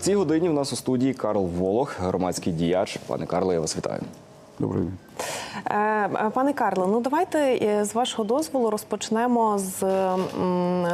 цій годині в нас у студії Карл Волох, громадський діяч. Пане Карле, я вас вітаю. Добрий день. Е, Пане Карле, ну давайте е, з вашого дозволу розпочнемо з,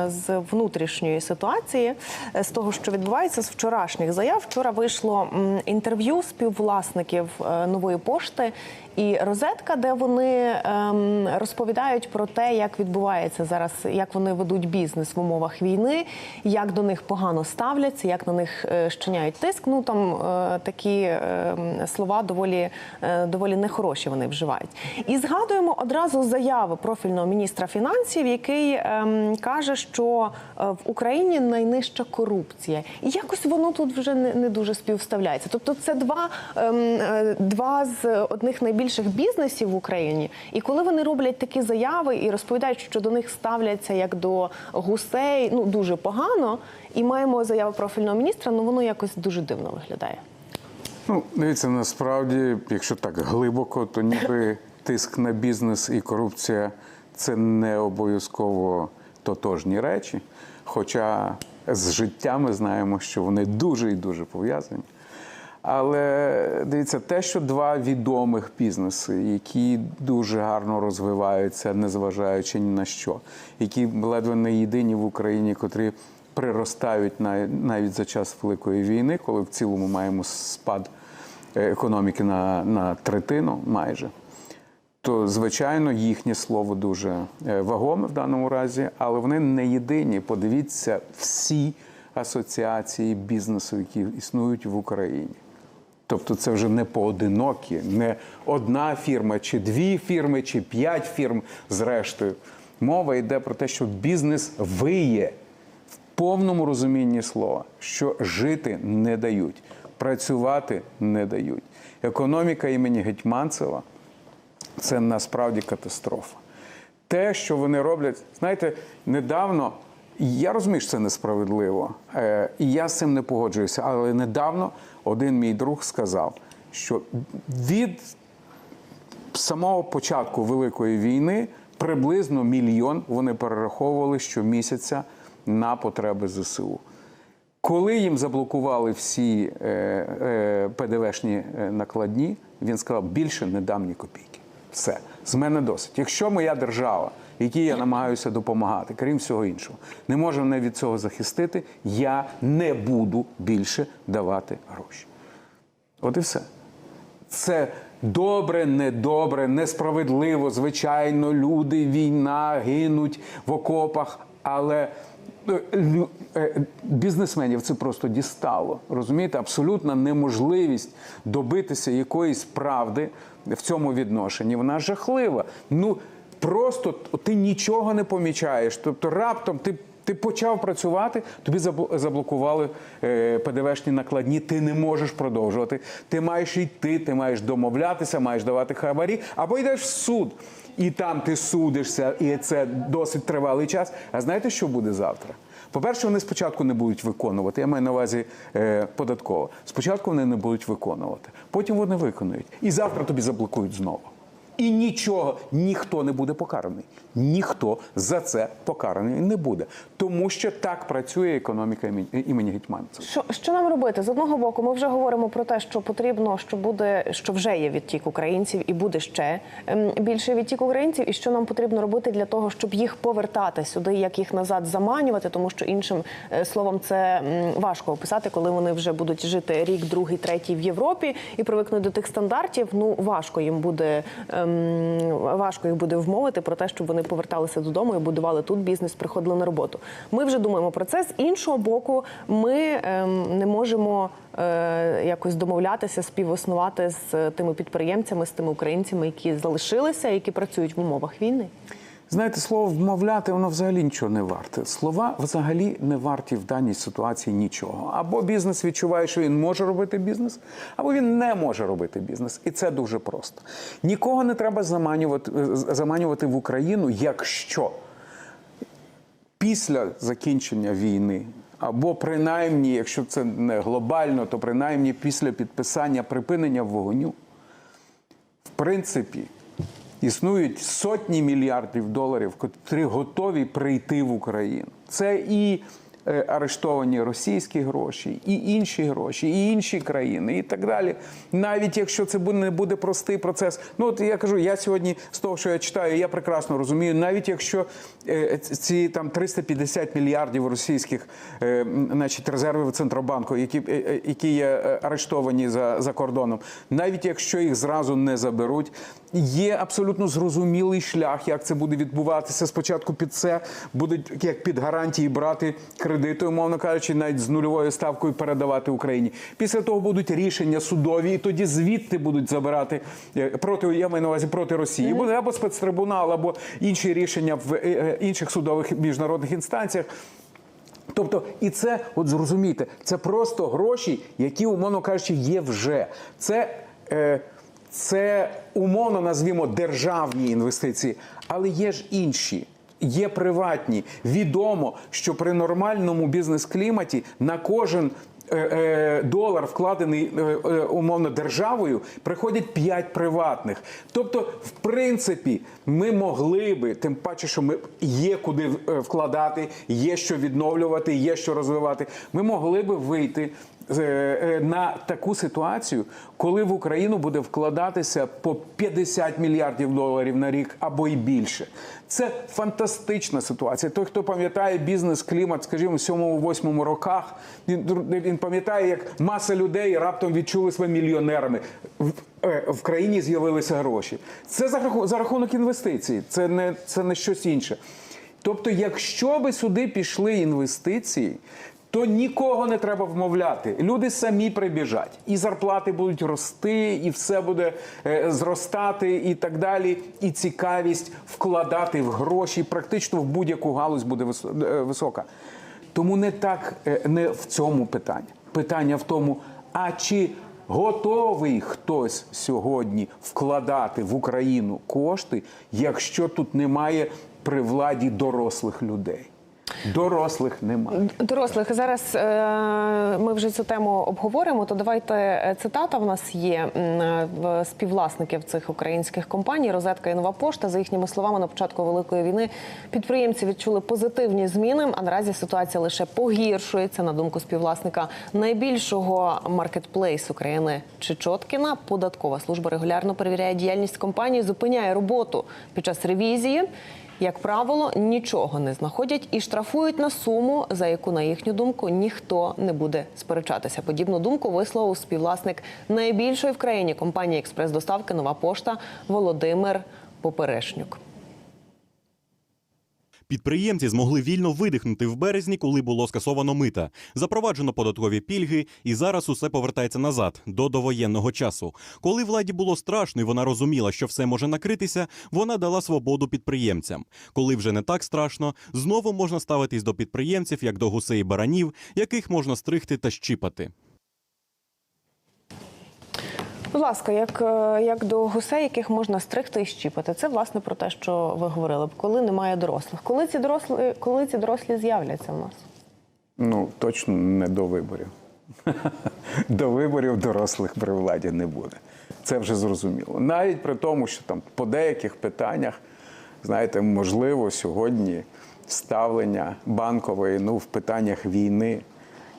з внутрішньої ситуації, е, з того, що відбувається з вчорашніх заяв. Вчора вийшло інтерв'ю співвласників нової пошти і розетка, де вони ем, розповідають про те, як відбувається зараз, як вони ведуть бізнес в умовах війни, як до них погано ставляться, як на них е, щиняють тиск. Ну там е, такі е, слова доволі, е, доволі нехороші вони вживають. І згадуємо одразу заяву профільного міністра фінансів, який ем, каже, що е, в Україні найнижча корупція, і якось воно тут вже не, не дуже співставляється. Тобто, це два, ем, е, два з одних найбільших бізнесів в Україні. І коли вони роблять такі заяви і розповідають, що до них ставляться як до гусей, ну дуже погано. І маємо заяву профільного міністра, ну воно якось дуже дивно виглядає. Ну, дивіться, насправді, якщо так глибоко, то ніби тиск на бізнес і корупція це не обов'язково тотожні речі. Хоча з життя ми знаємо, що вони дуже і дуже пов'язані. Але дивіться, те, що два відомих бізнеси, які дуже гарно розвиваються, незважаючи ні на що, які ледве не єдині в Україні, котрі приростають на- навіть за час Великої війни, коли в цілому маємо спад е, економіки на, на третину майже. То, звичайно, їхнє слово дуже е, вагоме в даному разі, але вони не єдині. Подивіться всі асоціації бізнесу, які існують в Україні. Тобто це вже не поодинокі, не одна фірма, чи дві фірми, чи п'ять фірм зрештою. Мова йде про те, що бізнес виє в повному розумінні слова, що жити не дають, працювати не дають. Економіка імені Гетьманцева це насправді катастрофа. Те, що вони роблять, знаєте, недавно. Я розумію, що це несправедливо, е, і я з цим не погоджуюся. Але недавно один мій друг сказав, що від самого початку Великої війни приблизно мільйон вони перераховували щомісяця на потреби ЗСУ. Коли їм заблокували всі е, е, ПДВшні накладні, він сказав: більше не дам ні копійки. Все, з мене досить. Якщо моя держава, якій я намагаюся допомагати, крім всього іншого, не може мене від цього захистити, я не буду більше давати гроші. От і все. Це добре, недобре, несправедливо. Звичайно, люди, війна, гинуть в окопах, але е, е, бізнесменів це просто дістало. Розумієте, абсолютна неможливість добитися якоїсь правди в цьому відношенні. Вона жахлива. Ну просто ти нічого не помічаєш. Тобто раптом ти. Ти почав працювати, тобі забл- заблокували е, ПДВшні накладні, ти не можеш продовжувати. Ти маєш йти, ти маєш домовлятися, маєш давати хабарі, або йдеш в суд. І там ти судишся, і це досить тривалий час. А знаєте, що буде завтра? По-перше, вони спочатку не будуть виконувати. Я маю на увазі е, податково. Спочатку вони не будуть виконувати, потім вони виконують. І завтра тобі заблокують знову. І нічого, ніхто не буде покараний. Ніхто за це покараний не буде. Тому що так працює економіка імені, Гетьманцева. Що, що нам робити? З одного боку, ми вже говоримо про те, що потрібно, що буде, що вже є відтік українців, і буде ще ем, більше відтік українців, і що нам потрібно робити для того, щоб їх повертати сюди, як їх назад заманювати, тому що іншим е, словом це важко описати, коли вони вже будуть жити рік, другий, третій в Європі і привикнуть до тих стандартів. Ну важко їм буде ем, важко їх буде вмовити про те, щоб вони поверталися додому і будували тут бізнес, приходили на роботу. Ми вже думаємо про це. З іншого боку, ми ем, не можемо е, якось домовлятися, співіснувати з тими підприємцями, з тими українцями, які залишилися, які працюють в умовах війни. Знаєте, слово вмовляти, воно взагалі нічого не варте. Слова взагалі не варті в даній ситуації нічого. Або бізнес відчуває, що він може робити бізнес, або він не може робити бізнес. І це дуже просто. Нікого не треба заманювати, е, заманювати в Україну, якщо після закінчення війни, або принаймні, якщо це не глобально, то принаймні після підписання припинення вогню, в принципі, існують сотні мільярдів доларів, котрі готові прийти в Україну. Це і арештовані російські гроші, і інші гроші, і інші країни, і так далі. Навіть якщо це не буде простий процес. Ну от я кажу, я сьогодні з того, що я читаю, я прекрасно розумію, навіть якщо е, ці там 350 мільярдів російських е, значить, резервів Центробанку, які, е, е, які є е, арештовані за, за кордоном, навіть якщо їх зразу не заберуть, є абсолютно зрозумілий шлях, як це буде відбуватися. Спочатку під це будуть як під гарантії брати кредити, умовно кажучи, навіть з нульовою ставкою передавати Україні. Після того будуть рішення судові, і тоді звідти будуть забирати е, проти я маю на увазі проти Росії. Буде або спецтрибунал, або інші рішення в е, е, інших судових міжнародних інстанціях. Тобто, і це, от зрозумійте, це просто гроші, які, умовно кажучи, є вже. Це, е, це умовно назвімо державні інвестиції, але є ж інші. Є приватні. Відомо, що при нормальному бізнес-кліматі на кожен е, е, долар, вкладений е, умовно державою, приходять 5 приватних. Тобто, в принципі, ми могли би, тим паче, що ми є куди вкладати, є що відновлювати, є що розвивати. Ми могли би вийти на таку ситуацію, коли в Україну буде вкладатися по 50 мільярдів доларів на рік або й більше. Це фантастична ситуація. Той, хто пам'ятає бізнес-клімат, скажімо, в 7-8 роках, він, він пам'ятає, як маса людей раптом відчули себе мільйонерами. В, е, країні з'явилися гроші. Це за рахунок інвестицій, це не, це не щось інше. Тобто, якщо би сюди пішли інвестиції, то нікого не треба вмовляти. Люди самі прибіжать, і зарплати будуть рости, і все буде е, зростати, і так далі. І цікавість вкладати в гроші практично в будь-яку галузь буде е, висока. Тому не так е, не в цьому питання. Питання в тому, а чи готовий хтось сьогодні вкладати в Україну кошти, якщо тут немає при владі дорослих людей? Дорослих немає. Дорослих зараз е, ми вже цю тему обговоримо. То давайте е, цитата в нас є в співвласників цих українських компаній Розетка і Нова Пошта. За їхніми словами, на початку великої війни підприємці відчули позитивні зміни. А наразі ситуація лише погіршується. На думку співвласника найбільшого маркетплейсу країни Чечоткіна. Податкова служба регулярно перевіряє діяльність компанії, зупиняє роботу під час ревізії. Як правило, нічого не знаходять і штрафують на суму, за яку, на їхню думку, ніхто не буде сперечатися. Подібну думку висловив співвласник найбільшої в країні компанії експрес-доставки Нова пошта Володимир Поперешнюк. Підприємці змогли вільно видихнути в березні, коли було скасовано мита, запроваджено податкові пільги, і зараз усе повертається назад до довоєнного часу. Коли владі було страшно, і вона розуміла, що все може накритися, вона дала свободу підприємцям. Коли вже не так страшно, знову можна ставитись до підприємців як до гусей і баранів, яких можна стригти та щіпати. Будь ласка, як, е, як до гусей, яких можна стригти і щіпати, це власне про те, що ви говорили, коли немає дорослих. Коли ці дорослі, коли ці дорослі з'являться в нас? Ну, точно не до виборів. До виборів дорослих при владі не буде. Це вже зрозуміло. Навіть при тому, що там по деяких питаннях, знаєте, можливо, сьогодні ставлення банкової ну, в питаннях війни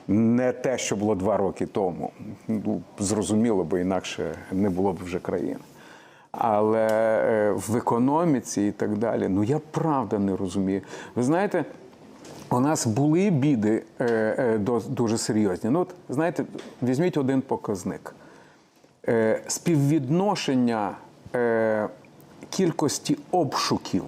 не те, що було два роки тому. Ну, зрозуміло, бо інакше не було б вже країни. Але е, в економіці і так далі, ну я правда не розумію. Ви знаєте, у нас були біди е, е, дуже серйозні. Ну, от, знаєте, візьміть один показник. Співвідношення кількості обшуків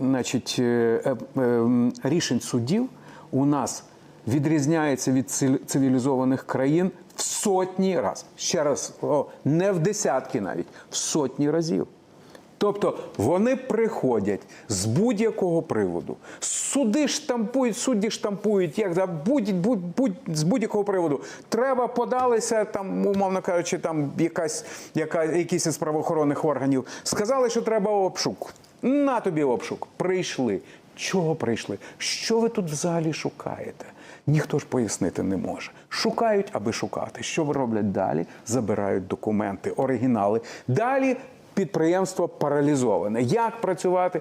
значить, е, е, м, рішень судів у нас відрізняється від цивілізованих країн в сотні разів. Ще раз, не в десятки навіть, в сотні разів. Тобто вони приходять з будь-якого приводу. Суди штампують, судді штампують, як будь, будь, будь, з будь-якого приводу. Треба подалися, там, умовно кажучи, там якась, яка, якісь із правоохоронних органів. Сказали, що треба обшук. На тобі обшук. Прийшли. Чого прийшли? Що ви тут взагалі шукаєте? Ніхто ж пояснити не може. Шукають, аби шукати. Що роблять далі? Забирають документи, оригінали. Далі підприємство паралізоване. Як працювати?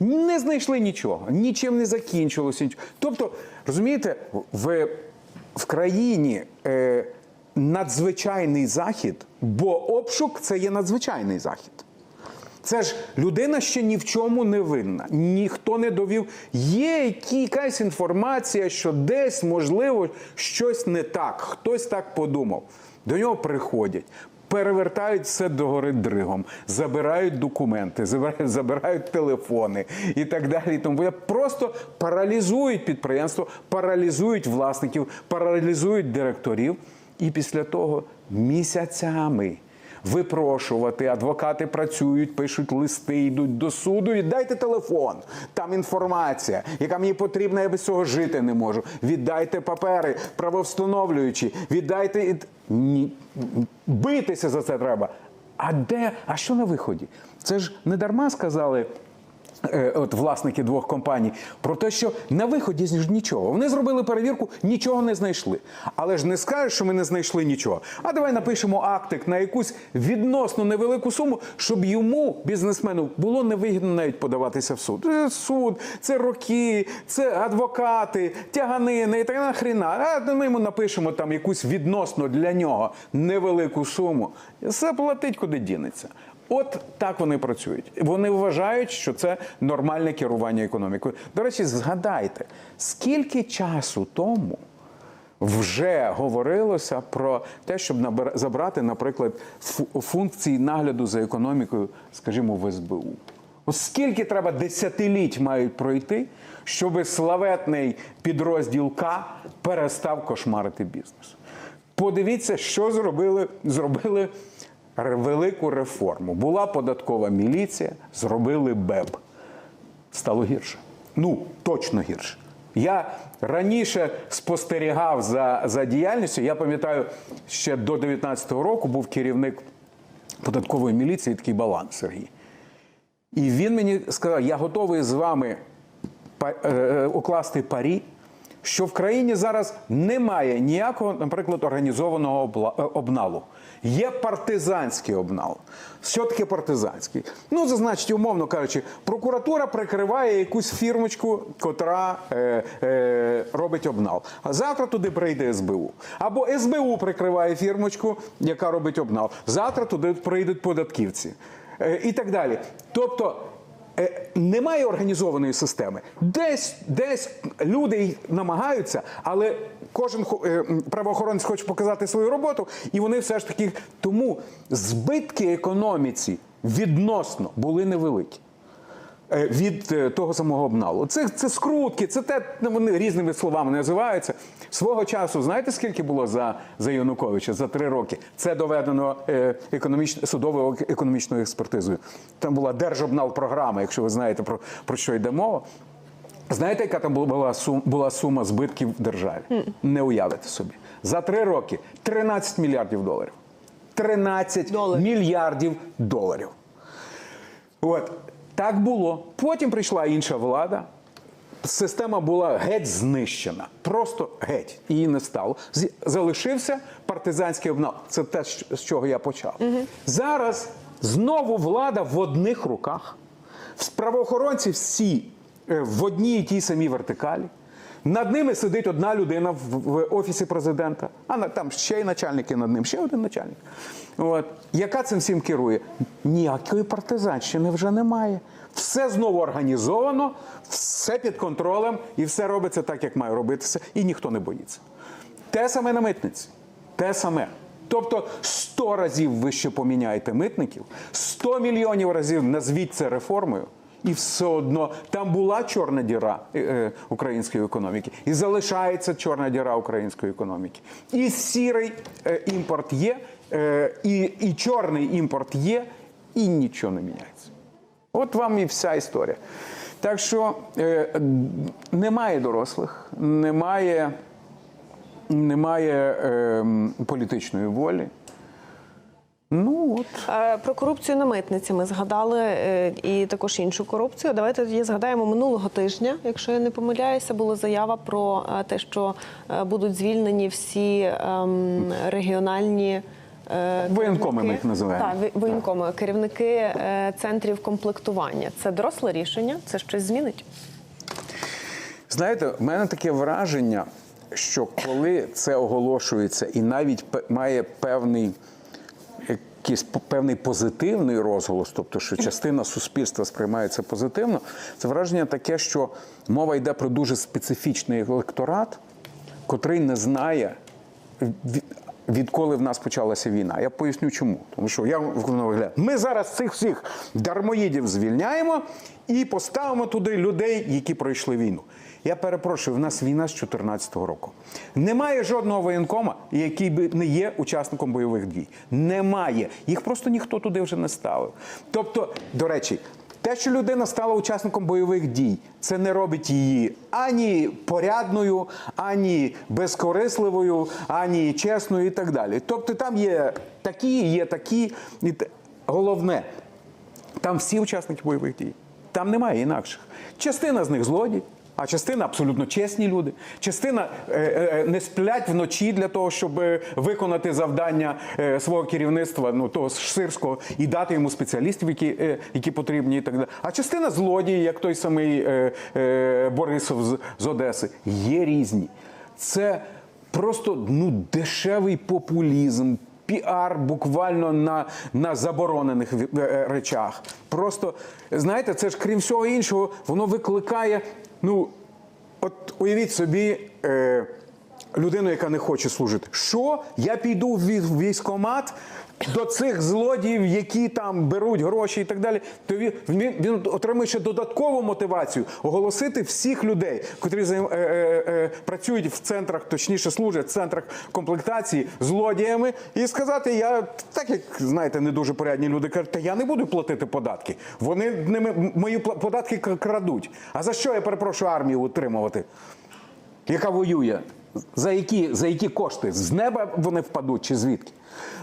Не знайшли нічого, нічим не закінчилося. Тобто, розумієте, в, в країні е, надзвичайний захід, бо обшук це є надзвичайний захід. Це ж людина ще ні в чому не винна, ніхто не довів. Є якась інформація, що десь, можливо, щось не так, хтось так подумав. До нього приходять. Перевертають все догори дригом, забирають документи, забирають, забирають телефони і так далі. Тому просто паралізують підприємство, паралізують власників, паралізують директорів. І після того місяцями випрошувати. Адвокати працюють, пишуть листи, йдуть до суду. Віддайте телефон. Там інформація, яка мені потрібна, я без цього жити не можу. Віддайте папери, правовстановлюючі, віддайте Ні. Битися за це треба. А де? А що на виході? Це ж не дарма сказали. Е, От власники двох компаній про те, що на виході ж нічого. Вони зробили перевірку, нічого не знайшли. Але ж не скажеш, що ми не знайшли нічого. А давай напишемо актик на якусь відносно невелику суму, щоб йому, бізнесмену, було невигідно навіть подаватися в суд. Це суд, це роки, це адвокати, тяганини і так нахріна. А ми йому напишемо там якусь відносно для нього невелику суму. І все платить, куди дінеться. От так вони працюють. Вони вважають, що це нормальне керування економікою. До речі, згадайте, скільки часу тому вже говорилося про те, щоб забрати, наприклад, функції нагляду за економікою, скажімо, в СБУ. Ось скільки треба десятиліть мають пройти, щоб славетний підрозділ К перестав кошмарити бізнес. Подивіться, що зробили, зробили велику реформу. Була податкова міліція, зробили БЕБ. Стало гірше. Ну, точно гірше. Я раніше спостерігав за, за діяльністю. Я пам'ятаю, ще до 19-го року був керівник податкової міліції такий балан Сергій. І він мені сказав: я готовий з вами е, е, укласти парі, що в країні зараз немає ніякого, наприклад, організованого е, обналу. Є партизанський обнал. Що таке партизанський? Ну, зазначить, умовно кажучи, прокуратура прикриває якусь фірмочку, котра е, е, робить обнал. А завтра туди прийде СБУ. Або СБУ прикриває фірмочку, яка робить обнал. Завтра туди прийдуть податківці. Е, і так далі. Тобто е, немає організованої системи. Десь, десь люди намагаються, але кожен е, правоохоронець хоче показати свою роботу, і вони все ж таки тому збитки економіці відносно були невеликі. е, Від е, того самого обналу. Це, це скрутки, це те, ну, вони різними словами називаються. Свого часу, знаєте, скільки було за, за Януковича за три роки? Це доведено економіч... судовою економічною експертизою. Там була держобнал програма, якщо ви знаєте про, про що йде мова. Знаєте, яка там була сума, була сума збитків в державі? Не уявите собі. За три роки 13 мільярдів доларів. 13 Доларів. мільярдів доларів. От так було. Потім прийшла інша влада. Система була геть знищена. Просто геть. Її не стало. Залишився партизанський обнал. Це те, з чого я почав. Зараз знову влада в одних руках. Правоохоронці всі в одній і тій самій вертикалі. Над ними сидить одна людина в, в офісі президента, а там ще й начальники над ним, ще один начальник. От. Яка цим всім керує? Ніякої партизанщини вже немає. Все знову організовано, все під контролем, і все робиться так, як має робитися, і ніхто не боїться. Те саме на митниці. Те саме. Тобто 100 разів ви ще поміняєте митників, 100 мільйонів разів назвіть це реформою, і все одно там була чорна діра е, е, української економіки, і залишається чорна діра української економіки. І сірий е, імпорт є, і, і чорний імпорт є, і нічого не міняється. От вам і вся історія. Так що е, немає дорослих, немає, немає е, політичної волі. Ну от. Е, Про корупцію на митниці ми згадали е, і також іншу корупцію. Давайте тоді згадаємо минулого тижня, якщо я не помиляюся, була заява про е, те, що будуть звільнені всі ем, регіональні Воєнкоми ми їх називаємо. Так, воєнкоми, керівники центрів комплектування. Це доросле рішення? Це щось змінить? Знаєте, в мене таке враження, що коли це оголошується і навіть має певний. Якийсь певний позитивний розголос, тобто, що частина суспільства сприймає це позитивно, це враження таке, що мова йде про дуже специфічний електорат, котрий не знає, відколи в нас почалася війна. Я поясню чому. Тому що я воно виглядає. Ми зараз цих всіх дармоїдів звільняємо і поставимо туди людей, які пройшли війну. Я перепрошую, в нас війна з 2014 року. Немає жодного воєнкома, який би не є учасником бойових дій. Немає. Їх просто ніхто туди вже не ставив. Тобто, до речі, те, що людина стала учасником бойових дій, це не робить її ані порядною, ані безкорисливою, ані чесною і так далі. Тобто там є такі, є такі. Головне, там всі учасники бойових дій. Там немає інакших. Частина з них злодії, а частина абсолютно чесні люди. Частина е, е, не сплять вночі для того, щоб е, виконати завдання е, свого керівництва, ну того сирського, і дати йому спеціалістів, які, е, які потрібні, і так далі. А частина злодії, як той самий е, е, Борисов з, з Одеси, є різні. Це просто ну, дешевий популізм. Піар буквально на, на заборонених е, е, речах. Просто знаєте, це ж крім всього іншого, воно викликає. Ну, от уявіть собі. Е, Людину, яка не хоче служити. Що? Я піду в вій- в військкомат до цих злодіїв, які там беруть гроші і так далі. То він, він, отримує ще додаткову мотивацію оголосити всіх людей, котрі е, е, е, працюють в центрах, точніше служать в центрах комплектації злодіями, і сказати: я так як знаєте, не дуже порядні люди кажуть, та я не буду платити податки. Вони ними мої податки крадуть. А за що я перепрошую армію утримувати? яка воює, за які, за які кошти? З неба вони впадуть чи звідки?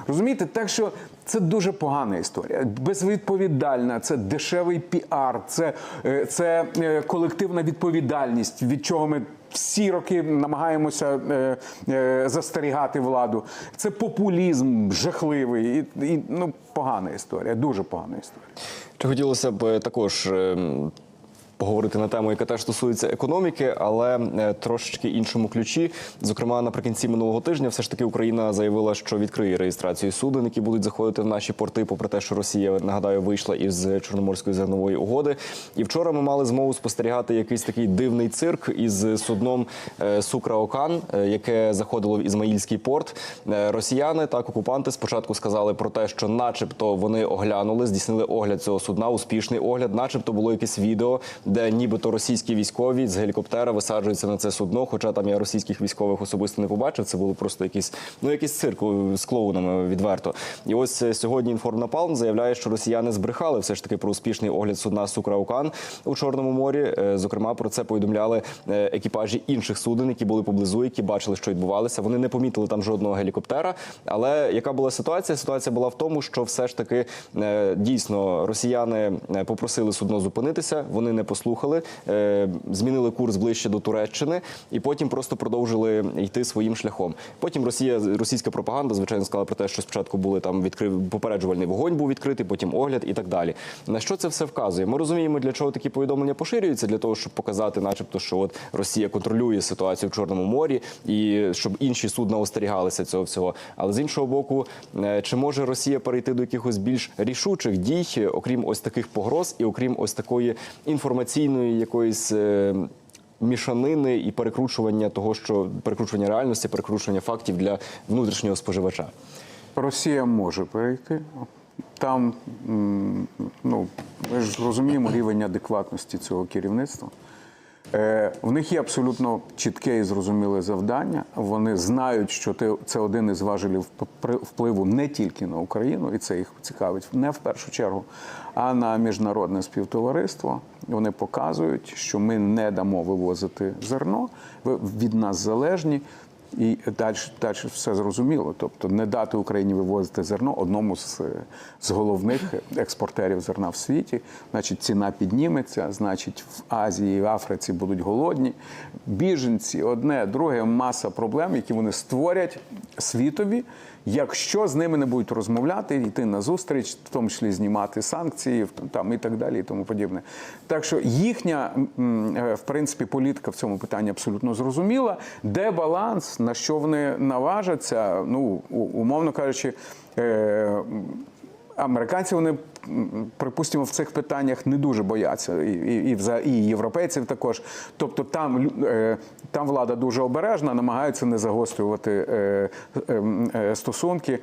Розумієте, так що це дуже погана історія, безвідповідальна, це дешевий піар, це, е, це е, колективна відповідальність, від чого ми всі роки намагаємося е, е, застерігати владу. Це популізм жахливий і, і ну, погана історія, дуже погана історія. Чи хотілося б також ем, поговорити на тему, яка теж стосується економіки, але е, трошечки іншому ключі. Зокрема, наприкінці минулого тижня, все ж таки Україна заявила, що відкриє реєстрацію суден, які будуть заходити в наші порти, попри те, що Росія нагадаю вийшла із Чорноморської зернової угоди. І вчора ми мали змогу спостерігати якийсь такий дивний цирк із судном е, Сукра-Окан, е, яке заходило в Ізмаїльський порт. Росіяни так окупанти спочатку сказали про те, що, начебто, вони оглянули, здійснили огляд цього судна, успішний огляд, начебто було якесь відео, де нібито російські військові з гелікоптера висаджуються на це судно. Хоча там я російських військових особисто не побачив. Це було просто якийсь ну якийсь цирк з клоунами відверто. І ось е, сьогодні інформнапалм заявляє, що росіяни збрехали все ж таки про успішний огляд судна Сукраукан у Чорному морі. Е, Зокрема, про це повідомляли е, екіпажі інших суден, які були поблизу, які бачили, що відбувалося. Вони не помітили там жодного гелікоптера. Але яка була ситуація? Ситуація була в тому, що все ж таки дійсно росіяни попросили судно зупинитися. Вони не послухали, е, змінили курс ближче до Туреччини і потім просто продовжили йти своїм шляхом. Потім Росія, російська пропаганда, звичайно, сказала про те, що спочатку були там відкрив попереджувальний вогонь, був відкритий, потім огляд і так далі. На що це все вказує? Ми розуміємо, для чого такі повідомлення поширюються, для того, щоб показати, начебто, що от Росія контролює ситуацію в Чорному морі і щоб інші судна остерігалися цього всього. Але з іншого боку, е, чи може Росія перейти до якихось більш рішучих дій, окрім ось таких погроз, і окрім ось такої інформаційної якоїсь. е, Мішанини і перекручування того, що перекручування реальності, перекручування фактів для внутрішнього споживача. Росія може перейти. Там, ну, ми ж розуміємо рівень адекватності цього керівництва. Е, в них є абсолютно чітке і зрозуміле завдання. Вони знають, що це один із важелів впливу не тільки на Україну, і це їх цікавить не в першу чергу, а на міжнародне співтовариство. Вони показують, що ми не дамо вивозити зерно, ви від нас залежні. І далі, далі все зрозуміло. Тобто не дати Україні вивозити зерно одному з, з головних експортерів зерна в світі. Значить, ціна підніметься, значить, в Азії, в Африці будуть голодні. Біженці, одне, друге, маса проблем, які вони створять світові, якщо з ними не будуть розмовляти, йти на зустріч, в тому числі знімати санкції, там і так далі, і тому подібне. Так що їхня е, в принципі політика в цьому питанні абсолютно зрозуміла. Де баланс, на що вони наважаться, ну умовно кажучи. Е, Американці вони, припустимо, в цих питаннях не дуже бояться, і, і, і, і європейців також. Тобто там, е, там влада дуже обережна, намагаються не загострювати е, е, е, стосунки.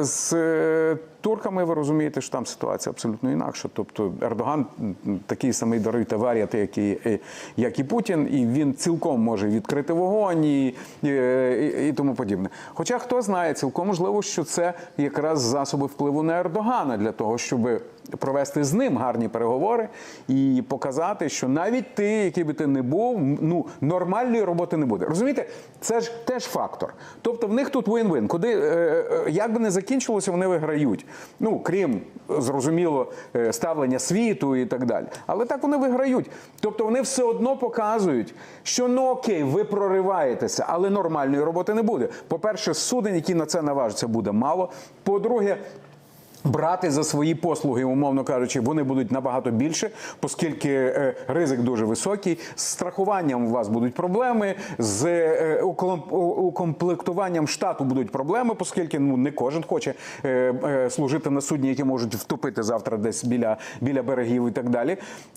З турками ви розумієте, що там ситуація абсолютно інакша. Тобто Ердоган такий самий даруйте варіат, як як і Путін, і він цілком може відкрити вогонь і, і, і тому подібне. Хоча хто знає, цілком можливо, що це якраз засоби впливу на Ердогана для того, щоб провести з ним гарні переговори і показати, що навіть ти, який би ти не був, ну нормальної роботи не буде. Розумієте, це ж теж фактор. Тобто в них тут вин-вин. Куди е, е, як би не закінчилося, вони виграють. Ну крім зрозуміло е, ставлення світу і так далі. Але так вони виграють. Тобто вони все одно показують, що ну окей, ви прориваєтеся, але нормальної роботи не буде. По-перше, судень, які на це наважаться, буде мало. По-друге, Брати за свої послуги, умовно кажучи, вони будуть набагато більше, оскільки е, ризик дуже високий. З страхуванням у вас будуть проблеми, з е, укомплектуванням штату будуть проблеми, оскільки ну не кожен хоче е, служити на судні, які можуть втопити завтра десь біля, біля берегів і так далі.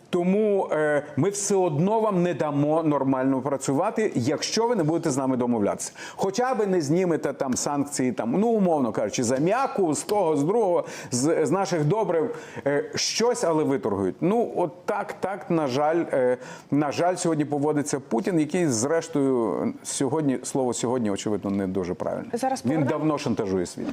Тому ми все одно вам не дамо нормально працювати, якщо ви не будете з нами домовлятися. Хоча би не знімете там санкції, там ну умовно кажучи, за м'яку, з того, з другого, з, з наших добрив е, щось, але виторгують. Ну от так, так на жаль, е, на жаль, сьогодні поводиться Путін, який зрештою сьогодні слово сьогодні очевидно не дуже правильне. Зараз Він давно шантажує світ.